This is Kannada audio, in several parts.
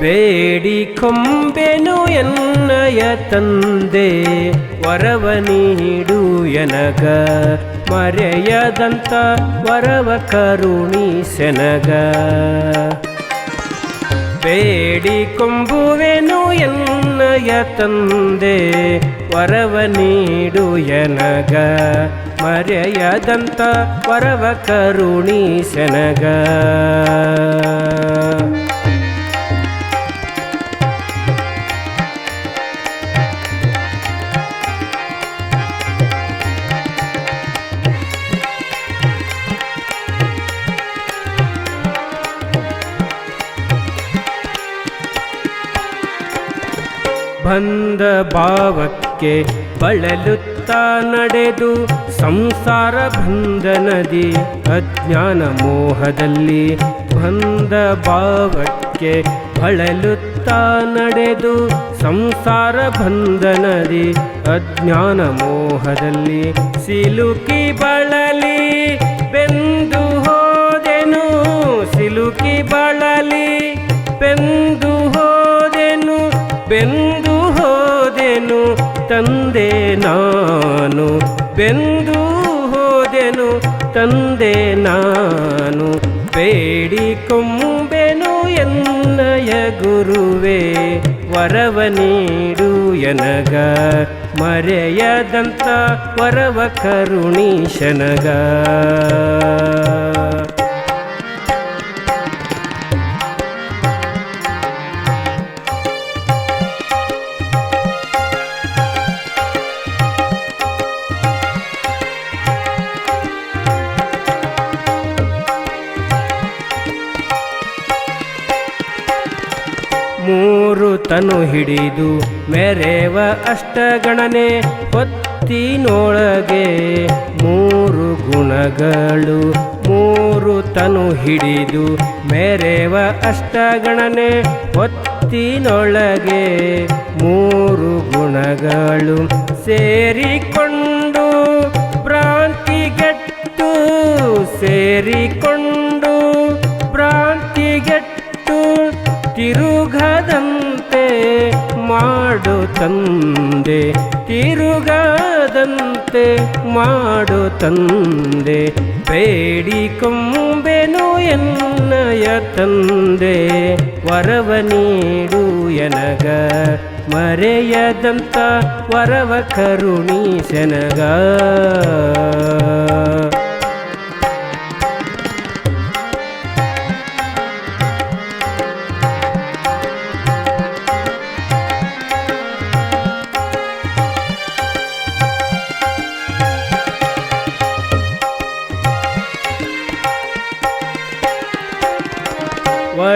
ಬೇಡಿ ಕೊಂಬೆನು ಎನ್ನಯ ತಂದೆ ವರವ ನೀಡು ಎನಗ ಮರೆಯದಂತ ವರವ ಕರುಣಿ ಸೆನಗ ಬೇಡಿ ಕೊಂಬುವೆನು ಎನ್ನಯ ತಂದೆ ವರವ ನೀಡು ಎನಗ ಮರೆಯದಂತ ವರವ ಕರುಣಿ ಸೆನಗ ಬಂದ ಭಾವಕ್ಕೆ ಬಳಲುತ್ತಾ ನಡೆದು ಸಂಸಾರ ಬಂಧನದಿ ಅಜ್ಞಾನ ಮೋಹದಲ್ಲಿ ಬಂದ ಭಾವಕ್ಕೆ ಬಳಲುತ್ತಾ ನಡೆದು ಸಂಸಾರ ಬಂಧನದಿ ಅಜ್ಞಾನ ಮೋಹದಲ್ಲಿ ಸಿಲುಕಿ ಬಳಲಿ, ಬೆಂದು ಹೋದೆನು, ಸಿಲುಕಿ ಬಳಲಿ, ಬೆಂದು ಹೋದೆನು, ಬೆಂದು ತಂದೆ ನಾನು, ಬೆಂದು ಹೋದೆನು ತಂದೆ ನಾನು, ಬೇಡಿ ಕೊಂಬೆನು ಎನ್ನಯ ಗುರುವೇ, ವರವ ನೀಡು ಎನಗ, ಮರೆಯದಂತ ವರವ ಕರುಣೀಶನಗ. ಮೂರು ತನು ಹಿಡಿದು ಮೆರೆವ ಅಷ್ಟಗಣನೆ ಹೊತ್ತಿನೊಳಗೆ ಮೂರು ಗುಣಗಳು ಮೂರು ತನು ಹಿಡಿದು ಮೆರೆವ ಅಷ್ಟಗಣನೆ ಹೊತ್ತಿನೊಳಗೆ ಮೂರು ಗುಣಗಳು ಸೇರಿಕೊಂಡು ಮಾಡು ತಂದೆ, ತಿರುಗದಂತೆ ಮಾಡು ತಂದೆ. ಬೇಡಿ ಕೊಂಬೆನು ಎನ್ನಯ ತಂದೆ, ವರವ ನೀಡು ಎನಗ. ಮರೆಯದಂತ ವರವ ಕರುಣೀಸನಗ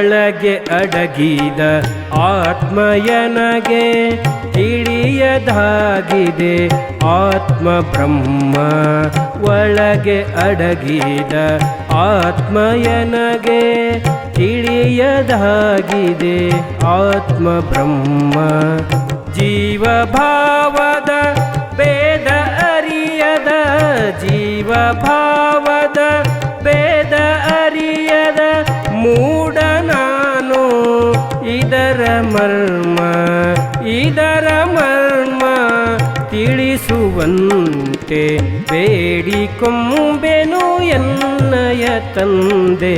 ಒಳಗೆ ಅಡಗಿದ ಆತ್ಮಯನಗೆ ತಿಳಿಯದಾಗಿದೆ. ಆತ್ಮ ಬ್ರಹ್ಮ ಒಳಗೆ ಅಡಗಿದ ಆತ್ಮಯನಗೆ ತಿಳಿಯದಾಗಿದೆ. ಆತ್ಮ ಬ್ರಹ್ಮ ಜೀವಭಾವದ ಭೇದ ಅರಿಯದ ಜೀವ ಇದರ ಮರ್ಮ ಇದರ ಮರ್ಮ ತಿಳಿಸುವಂತೆ ಬೇಡಿ ಕೊಂಬೆನು ಎನ್ನಯ ತಂದೆ,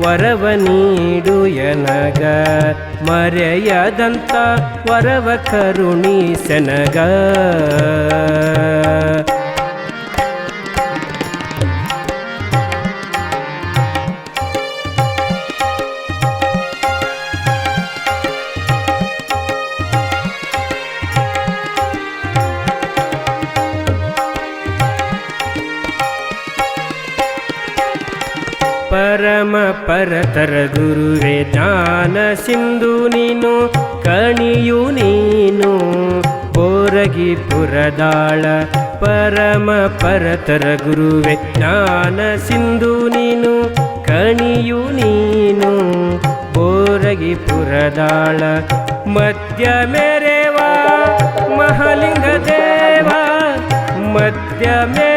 ವರವ ನೀಡು ಎನಗ. ಮರೆಯದಂತ ವರವ ಕರುಣೀಸನಗ ಪರಮ ಪರತರ ಗುರುವೆ ಜ್ಞಾನ ಸಿಂಧು ನೀನು, ಕಣಿಯು ನೀನು, ಬೋರಗಿ ಪುರದಾಳ, ಪರಮ ಪರತರ ಗುರುವೆ ಜ್ಞಾನ ಸಿಂಧು ನೀನು, ಕಣಿಯು ನೀನು, ಬೋರಗಿ ಪುರದಾಳ, ಮಧ್ಯ ಮೇರೆವಾ, ಮಹಾಲಿಂಗ ದೇವಾ, ಮಧ್ಯ ಮೆರೆವ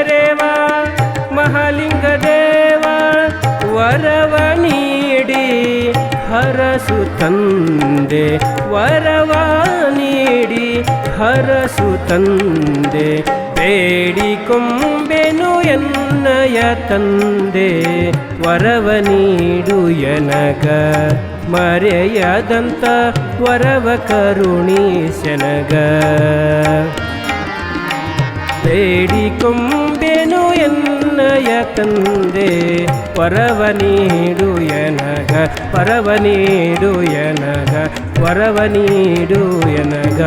ಹರಸು ತಂದೆ, ವರವ ನೀಡಿ ಹರಸು ತಂದೆ ಬೇಡಿಕೊಂಬೆನು ಎನ್ನಯ ತಂದೆ, ವರವ ನೀಡು ಎನಗ ಮರೆಯದಂತ ವರವ ಕರುಣೀಶನಗ ಬೇಡಿಕೊಂಬೆನು ಎನ್ನಯ ತಂದೆ ವರವ ನೀಡು ಎನಗ ವರವ ನೀಡು ಎನಗ ವರವ ನೀಡು ಎನಗ.